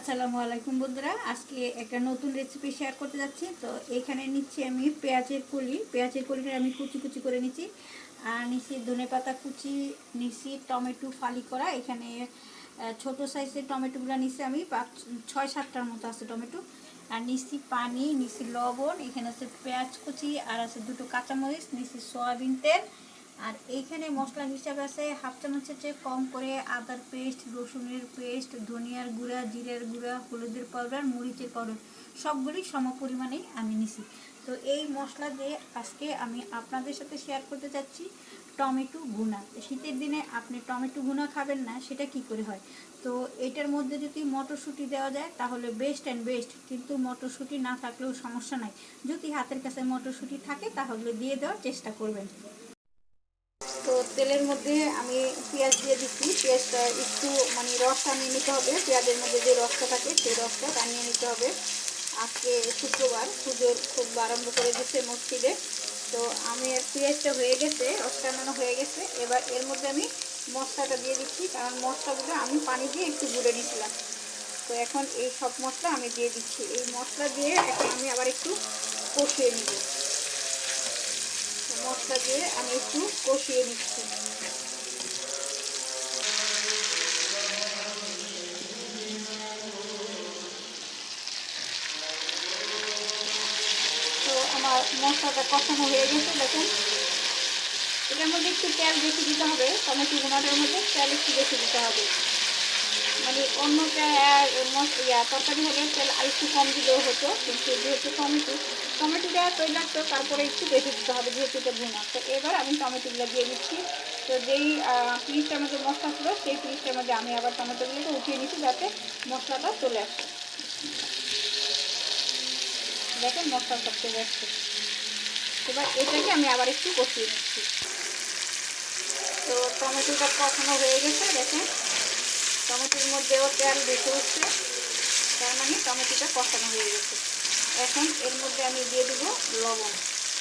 আসসালামু আলাইকুম বন্ধুরা। আজকে একটা নতুন রেসিপি শেয়ার করতে যাচ্ছি। তো এখানে নিচ্ছি আমি পেঁয়াজের কলি। পেঁয়াজের কলিটা আমি কুচি কুচি করে নিচ্ছি। আর নিচ্ছি ধনে পাতা কুচি, নিচ্ছি টমেটো ফালি করা। এখানে ছোট সাইজের টমেটোগুলো নিচ্ছি আমি। পাঁচ, ছয় সাতটার মতো আছে টমেটো। আর নিচ্ছি পানি, নিচ্ছি লবণ। এখানে আছে পেঁয়াজ কুচি, আর আছে দুটো কাঁচামরিচ, নিচ্ছি সয়াবিন তেল। আর এইখানে মশলা হিসাবে আছে, হাফ চামচের চেয়ে কম করে আদার পেস্ট, রসুনের পেস্ট, ধনিয়ার গুঁড়া, জিরের গুঁড়া, হলুদের পাউডার মরিচের পাউডার সবগুলি সম পরিমাণে আমি নিছি। তো এই মশলা দিয়ে আজকে আমি আপনাদের সাথে শেয়ার করতে চাচ্ছি টমেটো ভুনা শীতের দিনে আপনি টমেটো ভুনা খাবেন না, সেটা কি করে হয়? তো এটার মধ্যে যদি মটরশুঁটি দেওয়া যায়, তাহলে বেস্ট অ্যান্ড বেস্ট কিন্তু মটরশুঁটি না থাকলেও সমস্যা নাই। যদি হাতের কাছে মটরশুঁটি থাকে, তাহলে দিয়ে দেওয়ার চেষ্টা করবেন। তেলের মধ্যে আমি পেঁয়াজ দিয়ে দিচ্ছি। পেঁয়াজটা একটু মানে রসটা নিয়ে নিতে হবে। পেঁয়াজের মধ্যে যে রসটা থাকে সেই রসটা টানিয়ে নিতে হবে। আজকে শুক্রবার, পুজোর খুব আরম্ভ করে দিচ্ছে মসজিদে। তো আমি পেঁয়াজটা হয়ে গেছে রস টানানো হয়ে গেছে। এবার এর মধ্যে আমি মশলাটা দিয়ে দিচ্ছি, কারণ মশলাগুলো আমি পানি দিয়ে একটু গুলে নিয়েছিলাম। তো এখন এই সব মশলা আমি দিয়ে দিচ্ছি। এই মশলা দিয়ে এখন আমি আবার একটু কষিয়ে নিব। মশলা দিয়ে আমি একটু কষিয়ে নিচ্ছি। তো আমার মশলাটা কষানো হয়ে গেছে, দেখুন। এটার মধ্যে একটু তেল বেশি দিতে হবে, টমেটো গুঁড়াটার মধ্যে তেল একটু বেশি দিতে হবে। মানে অন্যটা ইয়া, তরকারি হলে তেল আর একটু কম দিলেও হতো, কিন্তু যেহেতু টমেটো, টমেটোটা তৈরি লাগতো, তারপরে একটু বেশি দিতে হবে, যেহেতু এটা ভুনা। তো এবার আমি টমেটোগুলো দিয়ে দিচ্ছি। তো যেই পিসটার মধ্যে মশলা ছিল, সেই পিসটার মধ্যে আমি আবার টমেটোগুলোকে উঠিয়ে নিচ্ছি যাতে মশলাটা চলে আসে। দেখেন মশলা সব চলে আসছে। এবার এটাকে আমি আবার একটু কষিয়ে নিচ্ছি। তো টমেটোটা কষানো হয়ে গেছে, দেখেন। মধ্যেও তেল বেশি উঠছে তার মানে টমেটোটা কষানো হয়ে গেছে। এখন এর মধ্যে আমি দিয়ে দেবো লবণ।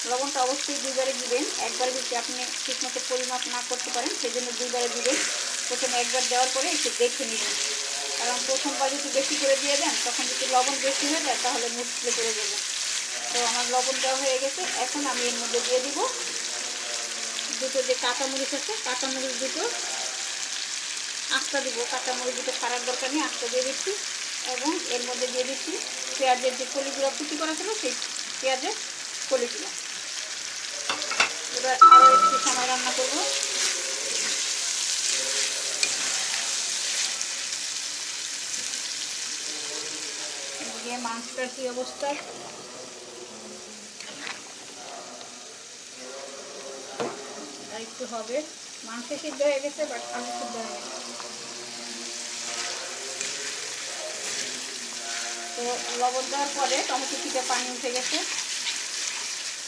লবণটা অবশ্যই দুইবারে দিবেন। একবার যদি আপনি ঠিকমতো পরিমাপ না করতে পারেন সেই জন্য দুইবারে দিবেন। প্রথমে একবার দেওয়ার পরে একটু দেখে নেবেন। কারণ প্রথমবার যদি বেশি করে দিয়ে দেন, তখন যদি লবণ বেশি হয়ে যায়, তাহলে মুশকিলে করে দেবো তো আমার লবণ দেওয়া হয়ে গেছে। এখন আমি এর মধ্যে দিয়ে দিব দুটো যে কাঁচামরিচ আছে, কাঁচামরিচ দুটো আস্তা দিব, কাঁচামরিচ দুটো ছাড়ার দরকার নেই, আস্তা দিয়ে দিচ্ছি। এবং এর মধ্যে দিয়ে দিচ্ছি পেঁয়াজের যে কলিগুলো কুচি করা ছিল, সেই পেঁয়াজের কলিগুলো। এবার আরও একটু সময় রান্না করব। মাংসটার কী অবস্থা? একটু হবে। মাংস সিদ্ধ হয়ে গেছে বাট আলু সিদ্ধ হয়ে গেছে তো লবণ দেওয়ার পরে টমেটো থেকে পানি উঠে গেছে।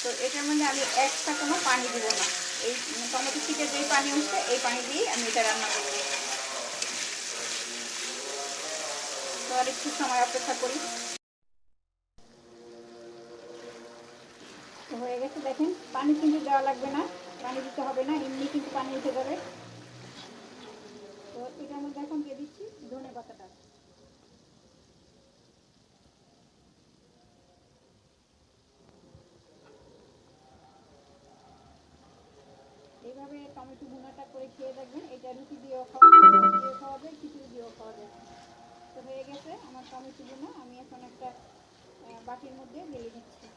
তো এটার মধ্যে আমি এক্সট্রা কোনো পানি দিব না। এই টমেটো থেকে যেই পানি উঠছে, এই পানি দিয়েই আমি এটা রান্না করব। তো আর একটু সময় অপেক্ষা করি। হয়ে গেছে, দেখেন, পানি কিন্তু দেওয়া লাগবে না, পানি দিতে হবে না, এমনি কিন্তু পানি উঠে যাবে। তো এটার মধ্যে এখন দিয়ে দিচ্ছি ধনে পাতাটা। এইভাবে টমেটো ভুনাটা করে খেয়ে দেখবেন, এটা রুটি দিয়েও খাওয়া দিয়েও খাওয়া যায়, খিচুড়ি দিয়েও খাওয়া যায়। তো হয়ে গেছে আমার টমেটো ভুনা আমি এখন একটা বাটির মধ্যে ঢেলে দিচ্ছি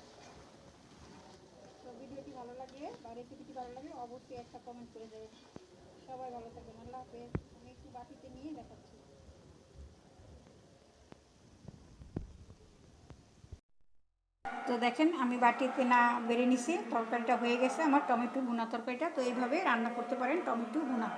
তো ভিডিওটি ভালো লাগলে, বা রেসিপিটি ভালো লাগলে অবশ্যই একটা কমেন্ট করে দেবেন। সবাই ভালো থাকবেন, আল্লাহ হাফেজ। আমি একটু বাটিতে নিয়ে দেখাচ্ছি। তো দেখেন, আমি বাটিতে না বেড়ে নিছি, তরকারিটা হয়ে গেছে, আমার টমেটো ভুনা তরকারিটা, তো এইভাবে রান্না করতে পারেন টমেটো ভুনা।